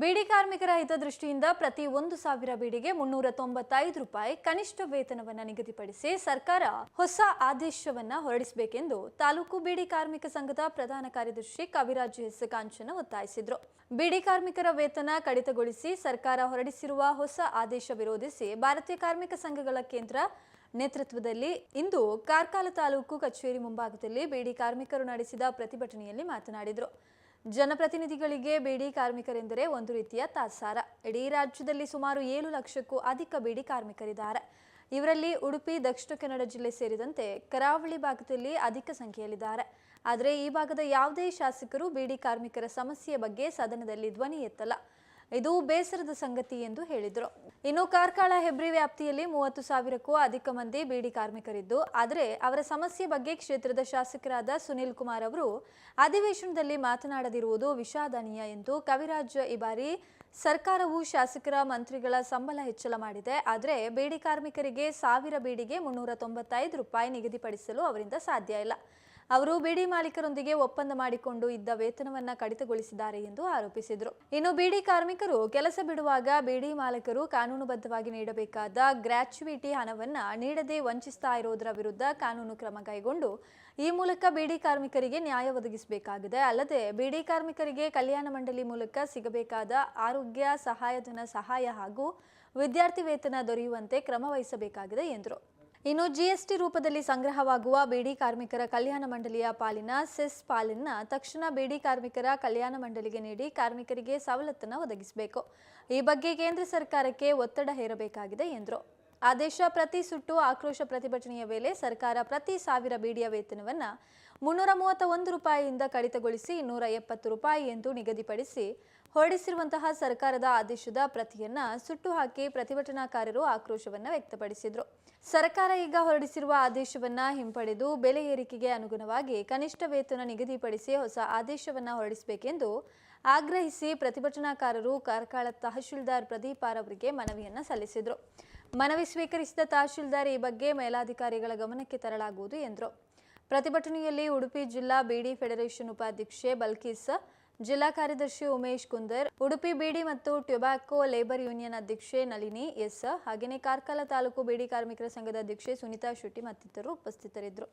ಬೀಡಿ ಕಾರ್ಮಿಕರ ಹಿತದೃಷ್ಟಿಯಿಂದ ಪ್ರತಿ ಒಂದು ಸಾವಿರ ಬೀಡಿಗೆ ಮುನ್ನೂರ ತೊಂಬತ್ತೈದು ರೂಪಾಯಿ ಕನಿಷ್ಠ ವೇತನವನ್ನು ನಿಗದಿಪಡಿಸಿ ಸರ್ಕಾರ ಹೊಸ ಆದೇಶವನ್ನ ಹೊರಡಿಸಬೇಕೆಂದು ತಾಲೂಕು ಬೀಡಿ ಕಾರ್ಮಿಕ ಸಂಘದ ಪ್ರಧಾನ ಕಾರ್ಯದರ್ಶಿ ಕವಿರಾಜ್ ಎಸ್ ಕಾಂಚನ ಒತ್ತಾಯಿಸಿದ್ರು. ಬೀಡಿ ಕಾರ್ಮಿಕರ ವೇತನ ಕಡಿತಗೊಳಿಸಿ ಸರ್ಕಾರ ಹೊರಡಿಸಿರುವ ಹೊಸ ಆದೇಶ ವಿರೋಧಿಸಿ ಭಾರತೀಯ ಕಾರ್ಮಿಕ ಸಂಘಗಳ ಕೇಂದ್ರ ನೇತೃತ್ವದಲ್ಲಿ ಇಂದು ಕಾರ್ಕಾಲ ತಾಲೂಕು ಕಚೇರಿ ಮುಂಭಾಗದಲ್ಲಿ ಬೀಡಿ ಕಾರ್ಮಿಕರು ನಡೆಸಿದ ಪ್ರತಿಭಟನೆಯಲ್ಲಿ ಮಾತನಾಡಿದರು. ಜನಪ್ರತಿನಿಧಿಗಳಿಗೆ ಬೇಡಿ ಕಾರ್ಮಿಕರೆಂದರೆ ಒಂದು ರೀತಿಯ ತಾತ್ಸಾರ. ಇಡೀ ರಾಜ್ಯದಲ್ಲಿ ಸುಮಾರು ಏಳು ಲಕ್ಷಕ್ಕೂ ಅಧಿಕ ಬೇಡಿ ಕಾರ್ಮಿಕರಿದ್ದಾರೆ. ಇವರಲ್ಲಿ ಉಡುಪಿ, ದಕ್ಷಿಣ ಕನ್ನಡ ಜಿಲ್ಲೆ ಸೇರಿದಂತೆ ಕರಾವಳಿ ಭಾಗದಲ್ಲಿ ಅಧಿಕ ಸಂಖ್ಯೆಯಲ್ಲಿದ್ದಾರೆ. ಆದರೆ ಈ ಭಾಗದ ಯಾವುದೇ ಶಾಸಕರು ಬೇಡಿ ಕಾರ್ಮಿಕರ ಸಮಸ್ಯೆಯ ಬಗ್ಗೆ ಸದನದಲ್ಲಿ ಧ್ವನಿ ಎತ್ತಲ್ಲ. ಇದು ಬೇಸರದ ಸಂಗತಿ ಎಂದು ಹೇಳಿದರು. ಇನ್ನು ಕಾರ್ಕಳ ಹೆಬ್ರಿ ವ್ಯಾಪ್ತಿಯಲ್ಲಿ ಮೂವತ್ತು ಸಾವಿರಕ್ಕೂ ಅಧಿಕ ಮಂದಿ ಬೀಡಿ ಕಾರ್ಮಿಕರಿದ್ದು, ಆದರೆ ಅವರ ಸಮಸ್ಯೆ ಬಗ್ಗೆ ಕ್ಷೇತ್ರದ ಶಾಸಕರಾದ ಸುನಿಲ್ ಕುಮಾರ್ ಅವರು, ಅಧಿವೇಶನದಲ್ಲಿ ಮಾತನಾಡದಿರುವುದು ವಿಷಾದನೀಯ ಎಂದು ಕವಿರಾಜ್ ಈ ಬಾರಿ ಸರ್ಕಾರವು ಶಾಸಕರ ಮಂತ್ರಿಗಳ ಸಂಬಳ ಹೆಚ್ಚಳ ಮಾಡಿದೆ. ಆದರೆ ಬೀಡಿ ಕಾರ್ಮಿಕರಿಗೆ ಸಾವಿರ ಬೀಡಿಗೆ ಮುನ್ನೂರ ತೊಂಬತ್ತೈದು ರೂಪಾಯಿ ನಿಗದಿಪಡಿಸಲು ಅವರಿಂದ ಸಾಧ್ಯ ಇಲ್ಲ. ಅವರು ಬಿಡಿ ಮಾಲೀಕರೊಂದಿಗೆ ಒಪ್ಪಂದ ಮಾಡಿಕೊಂಡು ಇದ್ದ ವೇತನವನ್ನ ಕಡಿತಗೊಳಿಸಿದ್ದಾರೆ ಎಂದು ಆರೋಪಿಸಿದರು. ಇನ್ನು ಬೀಡಿ ಕಾರ್ಮಿಕರು ಕೆಲಸ ಬಿಡುವಾಗ ಬೀಡಿ ಮಾಲೀಕರು ಕಾನೂನುಬದ್ಧವಾಗಿ ನೀಡಬೇಕಾದ ಗ್ರ್ಯಾಚುಯಿಟಿ ಹಣವನ್ನ ನೀಡದೆ ವಂಚಿಸ್ತಾ ಇರೋದರ ವಿರುದ್ಧ ಕಾನೂನು ಕ್ರಮ ಕೈಗೊಂಡು ಈ ಮೂಲಕ ಬೀಡಿ ಕಾರ್ಮಿಕರಿಗೆ ನ್ಯಾಯ ಒದಗಿಸಬೇಕಾಗಿದೆ. ಅಲ್ಲದೆ ಬೀಡಿ ಕಾರ್ಮಿಕರಿಗೆ ಕಲ್ಯಾಣ ಮಂಡಳಿ ಮೂಲಕ ಸಿಗಬೇಕಾದ ಆರೋಗ್ಯ, ಸಹಾಯಧನ, ಸಹಾಯ ಹಾಗೂ ವಿದ್ಯಾರ್ಥಿ ವೇತನ ದೊರೆಯುವಂತೆ ಕ್ರಮ ವಹಿಸಬೇಕಾಗಿದೆ ಎಂದರು. ಇನ್ನು ಜಿಎಸ್ಟಿ ರೂಪದಲ್ಲಿ ಸಂಗ್ರಹವಾಗುವ ಬೀಡಿ ಕಾರ್ಮಿಕರ ಕಲ್ಯಾಣ ಮಂಡಳಿಯ ಪಾಲಿನ ಸೆಸ್ ಪಾಲಿನ ತಕ್ಷಣ ಬೀಡಿ ಕಾರ್ಮಿಕರ ಕಲ್ಯಾಣ ಮಂಡಳಿಗೆ ನೀಡಿ ಕಾರ್ಮಿಕರಿಗೆ ಸವಲತ್ತನ್ನು ಒದಗಿಸಬೇಕು. ಈ ಬಗ್ಗೆ ಕೇಂದ್ರ ಸರ್ಕಾರಕ್ಕೆ ಒತ್ತಡ ಹೇರಬೇಕಾಗಿದೆ ಎಂದರು. ಆದೇಶ ಪ್ರತಿ ಸುಟ್ಟು ಆಕ್ರೋಶ ಪ್ರತಿಭಟನೆಯ ವೇಳೆ ಸರ್ಕಾರ ಪ್ರತಿ ಸಾವಿರ ಬೀಡಿಯ ವೇತನವನ್ನು ಮುನ್ನೂರ ಮೂವತ್ತ ಒಂದು ರೂಪಾಯಿಯಿಂದ ಕಡಿತಗೊಳಿಸಿ ಇನ್ನೂರ ಎಪ್ಪತ್ತು ರೂಪಾಯಿ ಎಂದು ನಿಗದಿಪಡಿಸಿ ಹೊರಡಿಸಿರುವಂತಹ ಸರ್ಕಾರದ ಆದೇಶದ ಪ್ರತಿಯನ್ನ ಸುಟ್ಟು ಹಾಕಿ ಪ್ರತಿಭಟನಾಕಾರರು ಆಕ್ರೋಶವನ್ನ ವ್ಯಕ್ತಪಡಿಸಿದ್ರು. ಸರ್ಕಾರ ಈಗ ಹೊರಡಿಸಿರುವ ಆದೇಶವನ್ನ ಹಿಂಪಡೆದು ಬೆಲೆ ಏರಿಕೆಗೆ ಅನುಗುಣವಾಗಿ ಕನಿಷ್ಠ ವೇತನ ನಿಗದಿಪಡಿಸಿ ಹೊಸ ಆದೇಶವನ್ನ ಹೊರಡಿಸಬೇಕೆಂದು ಆಗ್ರಹಿಸಿ ಪ್ರತಿಭಟನಾಕಾರರು ಕಾರ್ಕಳ ತಹಶೀಲ್ದಾರ್ ಪ್ರದೀಪ್ ಅವರಿಗೆ ಮನವಿಯನ್ನ ಸಲ್ಲಿಸಿದರು. ಮನವಿ ಸ್ವೀಕರಿಸಿದ ತಹಶೀಲ್ದಾರ್ ಈ ಬಗ್ಗೆ ಮೇಲಾಧಿಕಾರಿಗಳ ಗಮನಕ್ಕೆ ತರಲಾಗುವುದು ಎಂದರು. ಪ್ರತಿಭಟನೆಯಲ್ಲಿ ಉಡುಪಿ ಜಿಲ್ಲಾ ಬಿಡಿ ಫೆಡರೇಷನ್ ಉಪಾಧ್ಯಕ್ಷೆ ಬಲ್ಕೀಸ್, ಜಿಲ್ಲಾ ಕಾರ್ಯದರ್ಶಿ ಉಮೇಶ್ ಕುಂದರ್, ಉಡುಪಿ ಬಿಡಿ ಮತ್ತು ಟೊಬ್ಯಾಕೋ ಲೇಬರ್ ಯೂನಿಯನ್ ಅಧ್ಯಕ್ಷೆ ನಳಿನಿ ಎಸ್ ಹಾಗೆಯೇ ಕಾರ್ಕಳ ತಾಲೂಕು ಬಿಡಿ ಕಾರ್ಮಿಕರ ಸಂಘದ ಅಧ್ಯಕ್ಷೆ ಸುನೀತಾ ಶೆಟ್ಟಿ ಮತ್ತಿತರರು ಉಪಸ್ಥಿತರಿದ್ದರು.